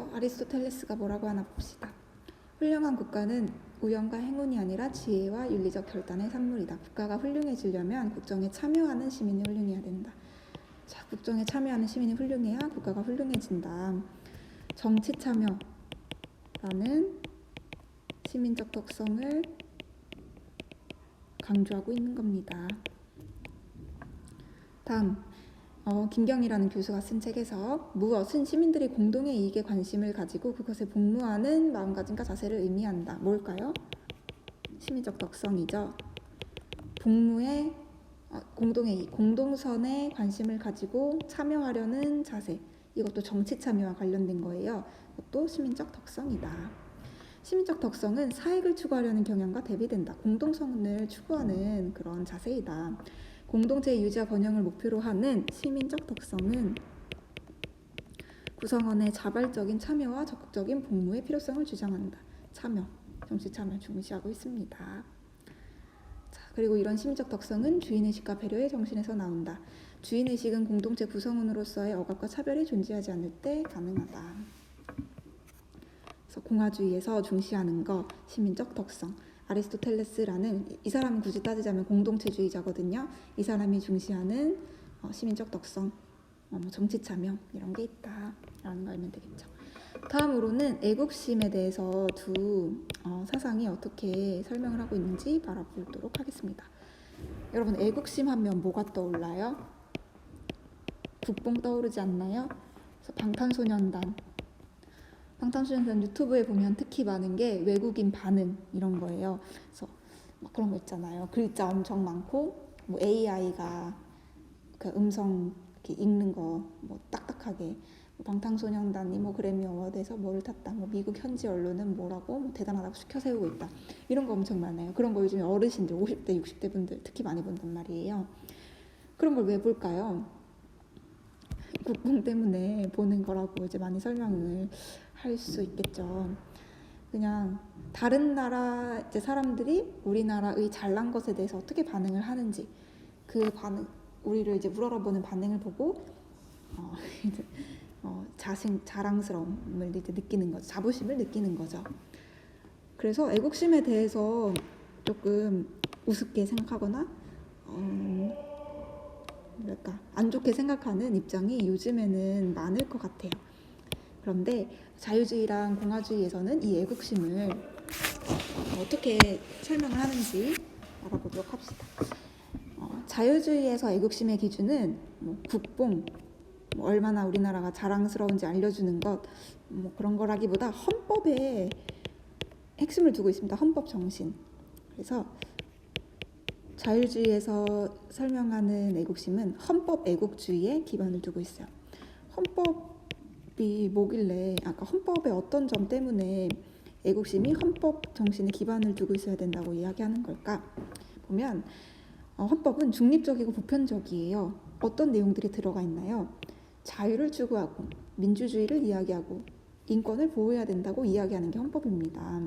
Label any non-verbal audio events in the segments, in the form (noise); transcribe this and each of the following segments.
그래서 아리스토텔레스가 뭐라고 하나 봅시다. 훌륭한 국가는 우연과 행운이 아니라 지혜와 윤리적 결단의 산물이다. 국가가 훌륭해지려면 국정에 참여하는 시민이 훌륭해야 된다. 자, 국정에 참여하는 시민이 훌륭해야 국가가 훌륭해진다. 정치 참여라는 시민적 특성을 강조하고 있는 겁니다. 다음 어, 김경이라는 교수가 쓴 책에서 무엇은 시민들이 공동의 이익에 관심을 가지고 그것에 복무하는 마음가짐과 자세를 의미한다. 뭘까요? 시민적 덕성이죠. 복무의 어, 공동의 이익, 공동선에 관심을 가지고 참여하려는 자세. 이것도 정치 참여와 관련된 거예요. 이것도 시민적 덕성이다. 시민적 덕성은 사익을 추구하려는 경향과 대비된다. 공동선을 추구하는 그런 자세이다. 공동체의 유지와 번영을 목표로 하는 시민적 덕성은 구성원의 자발적인 참여와 적극적인 복무의 필요성을 주장한다. 참여, 정치 참여 중시하고 있습니다. 자, 그리고 이런 시민적 덕성은 주인의식과 배려의 정신에서 나온다. 주인의식은 공동체 구성원으로서의 억압과 차별이 존재하지 않을 때 가능하다. 그래서 공화주의에서 중시하는 거 시민적 덕성. 아리스토텔레스라는 이 사람은 굳이 따지자면 공동체주의자거든요. 이 사람이 중시하는 어, 시민적 덕성, 어, 뭐 정치 참여 이런 게 있다라는 거 알면 되겠죠. 다음으로는 애국심에 대해서 두 어, 사상이 어떻게 설명을 하고 있는지 바라보도록 하겠습니다. 여러분 애국심 하면 뭐가 떠올라요? 국뽕 떠오르지 않나요? 방탄소년단 방탄소년단 유튜브에 보면 특히 많은 게 외국인 반응 이런 거예요. 그래서 막 그런 거 있잖아요. 글자 엄청 많고 뭐 AI가 그 음성 이렇게 읽는 거 뭐 딱딱하게 뭐 방탄소년단이 뭐 그래미 어워드에서 뭐를 탔다. 뭐 미국 현지 언론은 뭐라고 뭐 대단하다고 시켜 세우고 있다. 이런 거 엄청 많아요. 그런 거 요즘 어르신들 50대 60대 분들 특히 많이 본단 말이에요. 그런 걸 왜 볼까요? 국뽕 때문에 보는 거라고 이제 많이 설명을 할 수 있겠죠. 그냥 다른 나라 이제 사람들이 우리나라의 잘난 것에 대해서 어떻게 반응을 하는지 그 반응 우리를 이제 우러러보는 반응을 보고 어, (laughs) 이제 어, 자신 자랑스러움을 이제 느끼는 거죠. 자부심을 느끼는 거죠. 그래서 애국심에 대해서 조금 우습게 생각하거나 어, 뭐랄까 안 좋게 생각하는 입장이 요즘에는 많을 것 같아요. 그런데 자유주의랑 공화주의에서는 이 애국심을 어떻게 설명을 하는지 알아보도록 합시다. 어, 자유주의에서 애국심의 기준은 뭐 국뽕, 뭐 얼마나 우리나라가 자랑스러운지 알려주는 것, 뭐 그런 거라기보다 헌법에 핵심을 두고 있습니다. 헌법 정신. 그래서 자유주의에서 설명하는 애국심은 헌법 애국주의에 기반을 두고 있어요. 헌법 이 뭐길래 아까 헌법의 어떤 점 때문에 애국심이 헌법 정신에 기반을 두고 있어야 된다고 이야기하는 걸까? 보면 어, 헌법은 중립적이고 보편적이에요. 어떤 내용들이 들어가 있나요? 자유를 추구하고 민주주의를 이야기하고 인권을 보호해야 된다고 이야기하는 게 헌법입니다.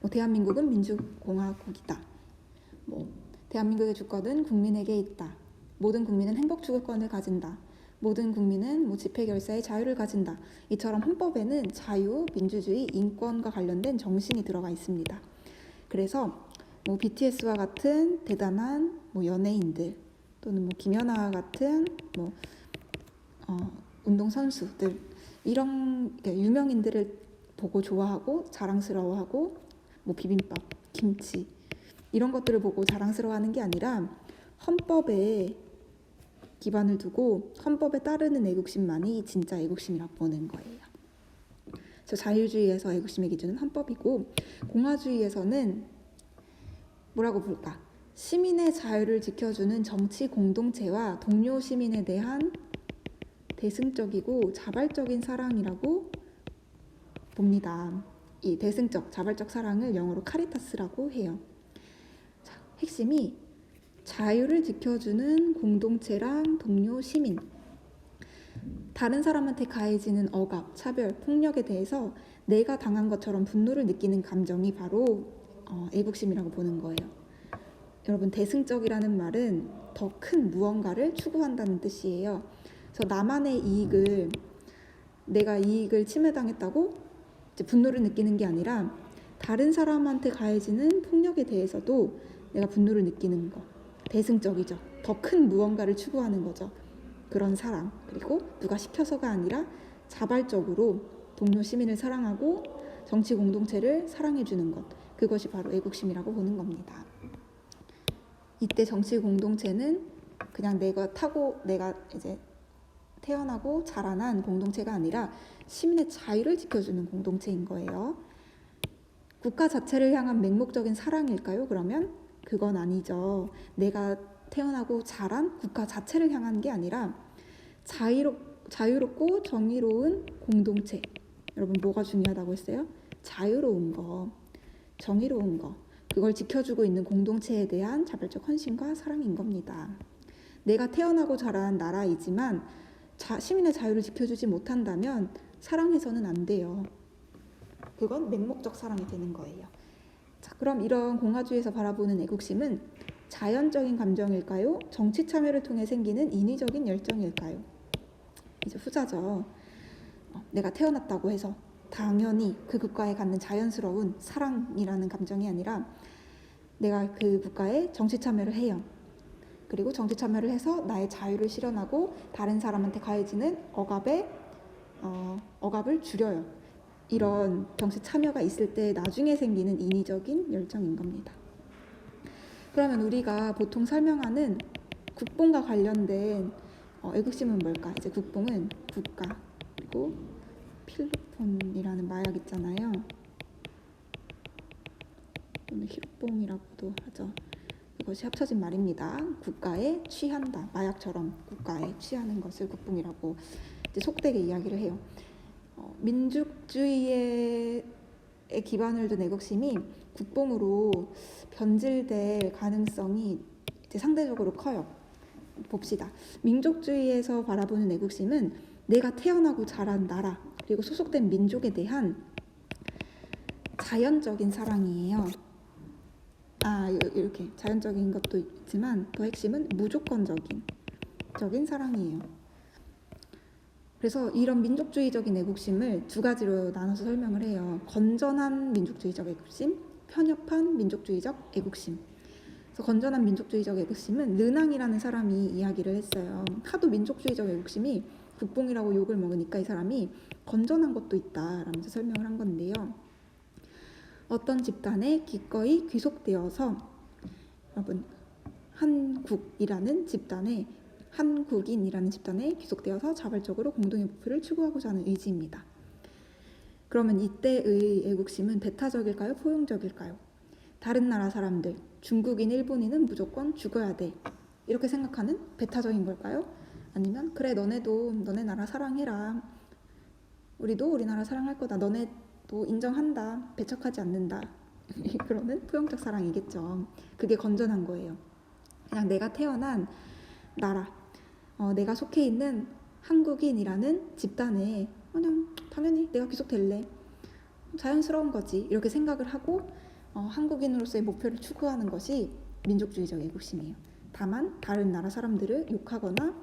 뭐 대한민국은 민주공화국이다. 뭐 대한민국의 주권은 국민에게 있다. 모든 국민은 행복 추구권을 가진다. 모든 국민은 뭐 집회 결사의 자유를 가진다. 이처럼 헌법에는 자유, 민주주의, 인권과 관련된 정신이 들어가 있습니다. 그래서 뭐 BTS와 같은 대단한 뭐 연예인들 또는 뭐 김연아 같은 뭐 어, 운동 선수들 이런 유명인들을 보고 좋아하고 자랑스러워하고 뭐 비빔밥, 김치 이런 것들을 보고 자랑스러워하는 게 아니라 헌법에 기반을 두고 헌법에 따르는 애국심만이 진짜 애국심이라고 보는 거예요. 그래서 자유주의에서 애국심의 기준은 헌법이고 공화주의에서는 뭐라고 볼까? 시민의 자유를 지켜주는 정치 공동체와 동료 시민에 대한 대승적이고 자발적인 사랑이라고 봅니다. 이 대승적, 자발적 사랑을 영어로 카리타스라고 해요. 자, 핵심이 자유를 지켜주는 공동체랑 동료 시민. 다른 사람한테 가해지는 억압, 차별, 폭력에 대해서 내가 당한 것처럼 분노를 느끼는 감정이 바로 어, 애국심이라고 보는 거예요. 여러분 대승적이라는 말은 더 큰 무언가를 추구한다는 뜻이에요. 그래서 나만의 이익을 내가 이익을 침해당했다고 분노를 느끼는 게 아니라 다른 사람한테 가해지는 폭력에 대해서도 내가 분노를 느끼는 거 대승적이죠. 더 큰 무언가를 추구하는 거죠. 그런 사랑 그리고 누가 시켜서가 아니라 자발적으로 동료 시민을 사랑하고 정치 공동체를 사랑해 주는 것 그것이 바로 애국심이라고 보는 겁니다. 이때 정치 공동체는 그냥 내가 타고 내가 이제 태어나고 자라난 공동체가 아니라 시민의 자유를 지켜주는 공동체인 거예요. 국가 자체를 향한 맹목적인 사랑일까요? 그러면 그건 아니죠. 내가 태어나고 자란 국가 자체를 향한 게 아니라 자유롭, 자유롭고 정의로운 공동체. 여러분 뭐가 중요하다고 했어요? 자유로운 거, 정의로운 거. 그걸 지켜주고 있는 공동체에 대한 자발적 헌신과 사랑인 겁니다. 내가 태어나고 자란 나라이지만 자, 시민의 자유를 지켜주지 못한다면 사랑해서는 안 돼요. 그건 맹목적 사랑이 되는 거예요. 자, 그럼 이런 공화주의에서 바라보는 애국심은 자연적인 감정일까요? 정치 참여를 통해 생기는 인위적인 열정일까요? 이제 후자죠. 어, 내가 태어났다고 해서 당연히 그 국가에 갖는 자연스러운 사랑이라는 감정이 아니라 내가 그 국가에 정치 참여를 해요. 그리고 정치 참여를 해서 나의 자유를 실현하고 다른 사람한테 가해지는 억압의 어, 억압을 줄여요. 이런 정치 참여가 있을 때 나중에 생기는 인위적인 열정인 겁니다. 그러면 우리가 보통 설명하는 국뽕과 관련된 어, 애국심은 뭘까? 이제 국뽕은 국가 그리고 필로폰이라는 마약 있잖아요. 또는 히로뽕이라고도 하죠. 이것이 합쳐진 말입니다. 국가에 취한다. 마약처럼 국가에 취하는 것을 국뽕이라고 속되게 이야기를 해요. 어, 민족주의에 기반을 둔 애국심이 국뽕으로 변질될 가능성이 이제 상대적으로 커요. 봅시다. 민족주의에서 바라보는 애국심은 내가 태어나고 자란 나라 그리고 소속된 민족에 대한 자연적인 사랑이에요. 아 이렇게 자연적인 것도 있지만 더 핵심은 무조건적인 적인 사랑이에요. 그래서 이런 민족주의적인 애국심을 두 가지로 나눠서 설명을 해요. 건전한 민족주의적 애국심, 편협한 민족주의적 애국심. 그래서 건전한 민족주의적 애국심은 르낭이라는 사람이 이야기를 했어요. 하도 민족주의적 애국심이 국뽕이라고 욕을 먹으니까 이 사람이 건전한 것도 있다라면서 설명을 한 건데요. 어떤 집단에 기꺼이 귀속되어서 여러분 한국이라는 집단에 한국인이라는 집단에 귀속되어서 자발적으로 공동의 목표를 추구하고자 하는 의지입니다. 그러면 이때의 애국심은 배타적일까요? 포용적일까요? 다른 나라 사람들, 중국인, 일본인은 무조건 죽어야 돼. 이렇게 생각하는 배타적인 걸까요? 아니면 그래 너네도 너네 나라 사랑해라. 우리도 우리나라 사랑할 거다. 너네도 인정한다. 배척하지 않는다. (laughs) 그러는 포용적 사랑이겠죠. 그게 건전한 거예요. 그냥 내가 태어난 나라, 어, 내가 속해 있는 한국인이라는 집단에 그냥 당연히 내가 귀속될래. 자연스러운 거지. 이렇게 생각을 하고 어, 한국인으로서의 목표를 추구하는 것이 민족주의적 애국심이에요. 다만 다른 나라 사람들을 욕하거나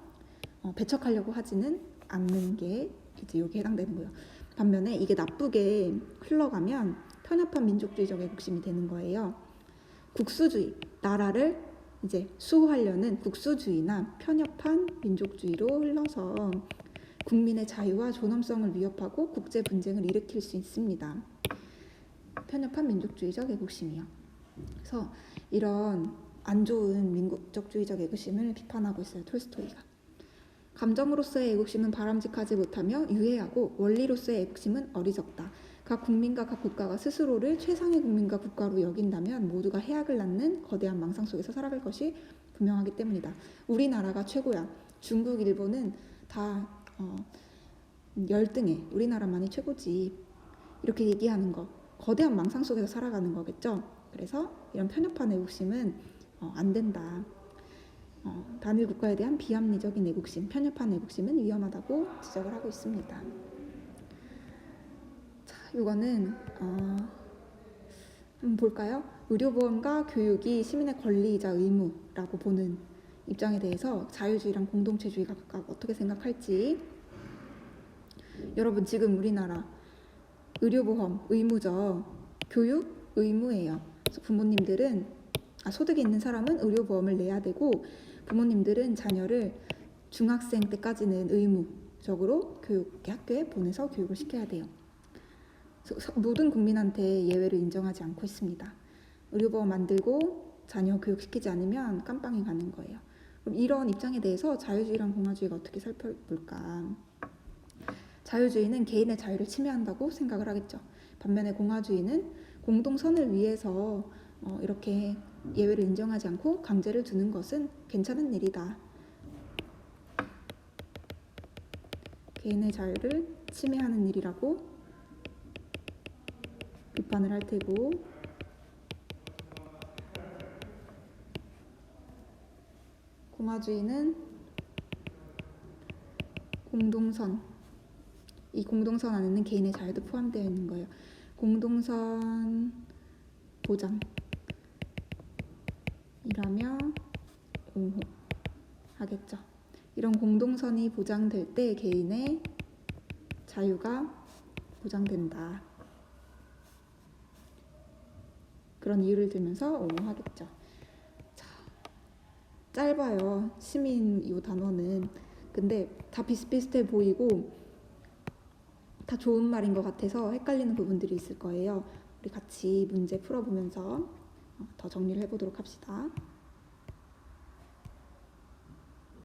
어, 배척하려고 하지는 않는 게 이제 여기 해당되는 거예요. 반면에 이게 나쁘게 흘러가면 편협한 민족주의적 애국심이 되는 거예요. 국수주의, 나라를 이제 수호하려는 국수주의나 편협한 민족주의로 흘러서 국민의 자유와 존엄성을 위협하고 국제 분쟁을 일으킬 수 있습니다. 편협한 민족주의적 애국심이요. 그래서 이런 안 좋은 민족주의적 애국심을 비판하고 있어요. 톨스토이가. 감정으로서의 애국심은 바람직하지 못하며 유해하고 원리로서의 애국심은 어리석다. 각 국민과 각 국가가 스스로를 최상의 국민과 국가로 여긴다면 모두가 해악을 낳는 거대한 망상 속에서 살아갈 것이 분명하기 때문이다. 우리나라가 최고야. 중국, 일본은 다 어, 열등해. 우리나라만이 최고지. 이렇게 얘기하는 거. 거대한 망상 속에서 살아가는 거겠죠. 그래서 이런 편협한 애국심은 어, 안 된다. 어, 단일 국가에 대한 비합리적인 애국심, 편협한 애국심은 위험하다고 지적을 하고 있습니다. 자, 이거는 어, 한번 볼까요? 의료보험과 교육이 시민의 권리이자 의무라고 보는 입장에 대해서 자유주의랑 공동체주의가 각각 어떻게 생각할지 여러분 지금 우리나라 의료보험 의무죠. 교육 의무예요. 그래서 부모님들은 아, 소득이 있는 사람은 의료보험을 내야 되고 부모님들은 자녀를 중학생 때까지는 의무적으로 교육 학교에 보내서 교육을 시켜야 돼요. 모든 국민한테 예외를 인정하지 않고 있습니다. 의료보험 만들고 자녀 교육시키지 않으면 깜빵이 가는 거예요. 그럼 이런 입장에 대해서 자유주의랑 공화주의가 어떻게 살펴볼까? 자유주의는 개인의 자유를 침해한다고 생각을 하겠죠. 반면에 공화주의는 공동선을 위해서 어, 이렇게 예외를 인정하지 않고 강제를 두는 것은 괜찮은 일이다. 개인의 자유를 침해하는 일이라고 비판을 할 테고 공화주의는 공동선 이 공동선 안에는 개인의 자유도 포함되어 있는 거예요. 공동선 보장 이라며 옹호하겠죠. 이런 공동선이 보장될 때 개인의 자유가 보장된다. 그런 이유를 들면서 옹호하겠죠. 자, 짧아요. 시민 이 단어는. 근데 다 비슷비슷해 보이고 다 좋은 말인 것 같아서 헷갈리는 부분들이 있을 거예요. 우리 같이 문제 풀어보면서 어, 더 정리를 해보도록 합시다.